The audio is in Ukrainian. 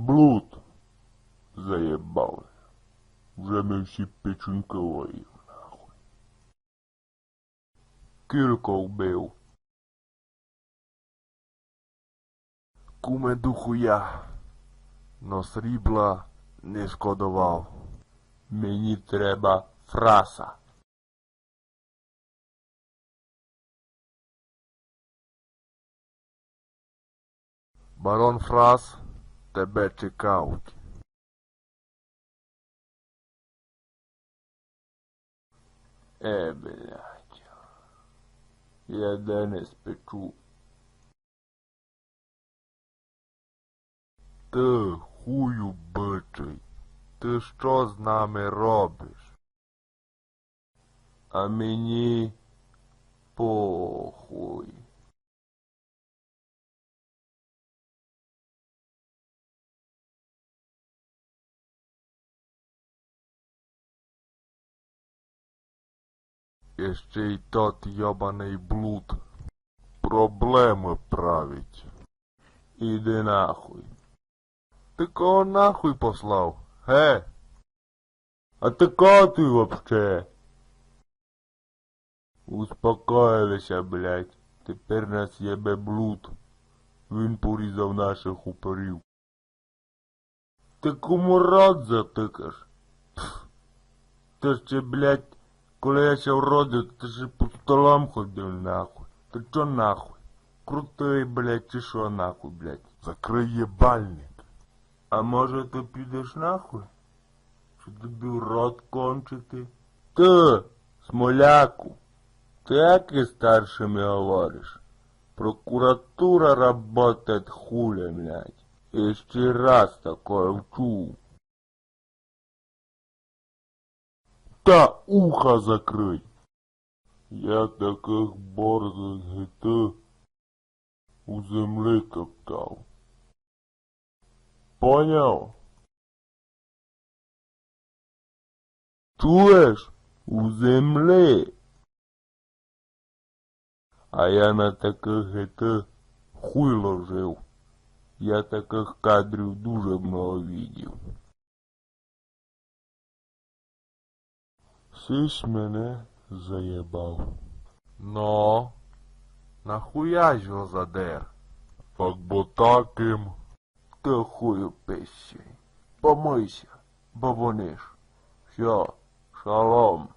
Блуд. Заєбали. Вже ми всі печінкової, нахуй. Кілько вбив. Куме духуя. Но срібла не шкодував. Мені треба фраса. Барон Фрас тебе чекають. Е, блядь. Я де не спечу. Ти, хую бичий, ти що з нами робиш? А мені похуй. І ще й тот йобаний блуд. Проблеми править. Іди нахуй. Ти кого нахуй послав? Ге? А ти кого ти вообще? Успокоїлися, блядь. Тепер нас єбе блуд. Він порізав наших упорів. Ти кому рот затикаш? Ти ще, блядь, коли я ще вродив, ти ще по столам ходив нахуй. Ти чо нахуй? Крутий, блядь, чи що нахуй, блядь? Закрий єбальник. А може ти підеш нахуй? Чи тобі рот кончити? Ти, смоляку, ти як із старшими говориш? Прокуратура работает хуля, блядь. І раз такое вчу. Та ухо закрий. Я таких борзих гити у землі топтав. Поняв? Чуєш? У землі. А я на таких гити хуй ложив. Я таких кадрів дуже много видів. Сись мене заєбав. Но, нахуя ж його задер? Так бо таким. Ти хую пищий. Помийся, бабониш. Все, шалом.